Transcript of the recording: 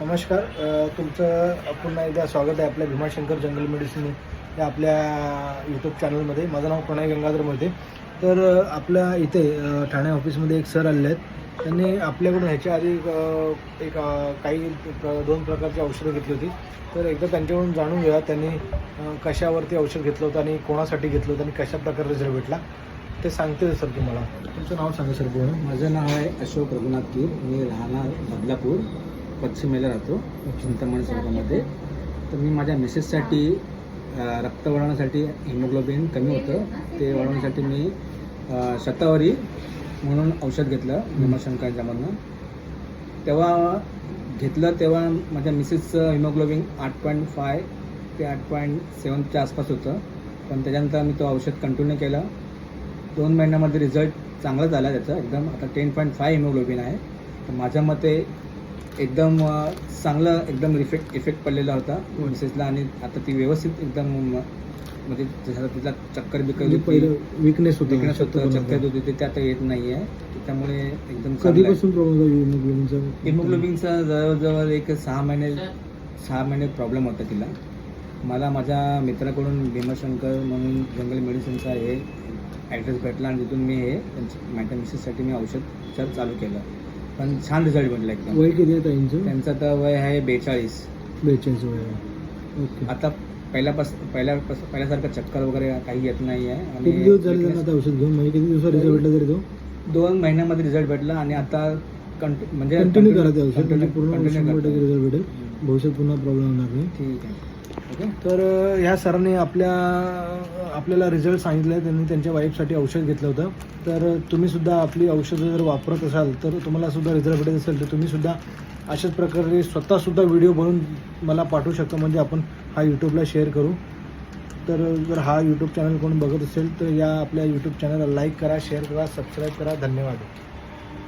नमस्कार तुमचं पुन्हा एकदा स्वागत आहे आपल्या भीमाशंकर जंगल मेडिसिन या आपल्या यूट्यूब चॅनलमध्ये माझं नाव प्रणय गंगाधर मोहिते. तर आपल्या इथे ठाणे ऑफिसमध्ये एक सर आलेले आहेत. त्यांनी आपल्याकडून ह्याच्या आधी एक काही प्र- दोन प्रकारची औषधं घेतली होती. तर एकदा त्यांच्याकडून जाणून घ्या त्यांनी कशावरती औषध घेतलं होतं आणि कोणासाठी घेतलं होतं आणि कशा प्रकारे रिझल्ट भेटला ते सांगते सर तुम्हाला. तुमचं नाव सांगा सर पूर्ण. माझं नाव आहे अशोक रघुनाथ तीर. मी राहणार बदलापूर. पश्चिमेला राहतो चिंतामणी चौकामध्ये तर मी माझ्या मिसेससाठी रक्त वाढवण्यासाठी हिमोग्लोबिन कमी होतं. ते वाढवण्यासाठी मी शतावरी म्हणून औषध घेतलं भीमाशंकरच्यामधनं तेव्हा घेतलं तेव्हा माझ्या मिसेसचं हिमोग्लोबिन आठ पॉईंट फाय ते आठ पॉईंट सेवनच्या आसपास होतं. पण त्याच्यानंतर मी तो औषध कंटिन्यू केलं. दोन महिन्यामध्ये रिझल्ट चांगला झाला त्याचा. एकदम आता टेन पॉईंट फाय हिमोग्लोबिन आहे. तर माझ्या मते एकदम चांगलं एकदम इफेक्ट इफेक्ट पडलेला होता मिसेसला आणि आता ती व्यवस्थित एकदम म्हणजे जसं तिला चक्कर म्हणजे पहिलं विकनेस होतं विकनेस होतं चक्कर येत होती ते आता येत नाही आहे त्यामुळे एकदम. कधीपासून हिमोग्लोबिनचा जवळजवळ एक सहा महिने सहा महिने प्रॉब्लेम होता तिला. मला माझ्या मित्राकडून भीमाशंकर म्हणून जंगल मेडिसिनचा हे ॲड्रेस भेटला आणि तिथून मी हे त्यांच्या माझ्या मिसेससाठी मी औषध चालू केलं. पण छान रिझल्ट भेटला एकदम. वय किती आहे ताईंचं? त्यांचं तर वय आहे बेचाळीस. बेचाळीस वय आहे. ओके. आता पहिल्यापासून पहिल्या पहिल्यासारखं चक्कर वगैरे काही येत नाही आहे किती दिवस झाले weakness- त्यांना आता औषध घेऊन? म्हणजे किती दिवसात रिझल्ट भेटला तरी तो? दोन महिन्यामध्ये रिझल्ट भेटला आणि आता कंटि- म्हणजे कंटिन्यू करा ते औषध म्हणजे पूर्ण रिझल्ट भेटेल. भविष्यात पुन्हा प्रॉब्लेम होणार नाही. ठीक आहे. ओके? तर ह्या सरांनी आपल्या आपल्याला रिझल्ट सांगितले त्यांनी त्यांच्या वाईफसाठी औषध घेतलं होतं. तर तुम्हीसुद्धा आपली औषधं जर वापरत असाल तर तुम्हाला सुद्धा रिझल्ट भेटत असेल तर तुम्हीसुद्धा अशाच प्रकारे स्वतःसुद्धा व्हिडिओ बनवून मला पाठवू शकता. म्हणजे आपण हा यूट्यूबला शेअर करू. तर जर हा यूट्यूब चॅनल कोण बघत असेल तर या आपल्या यूट्यूब चॅनलला लाईक करा शेअर करा सबस्क्राईब करा. धन्यवाद.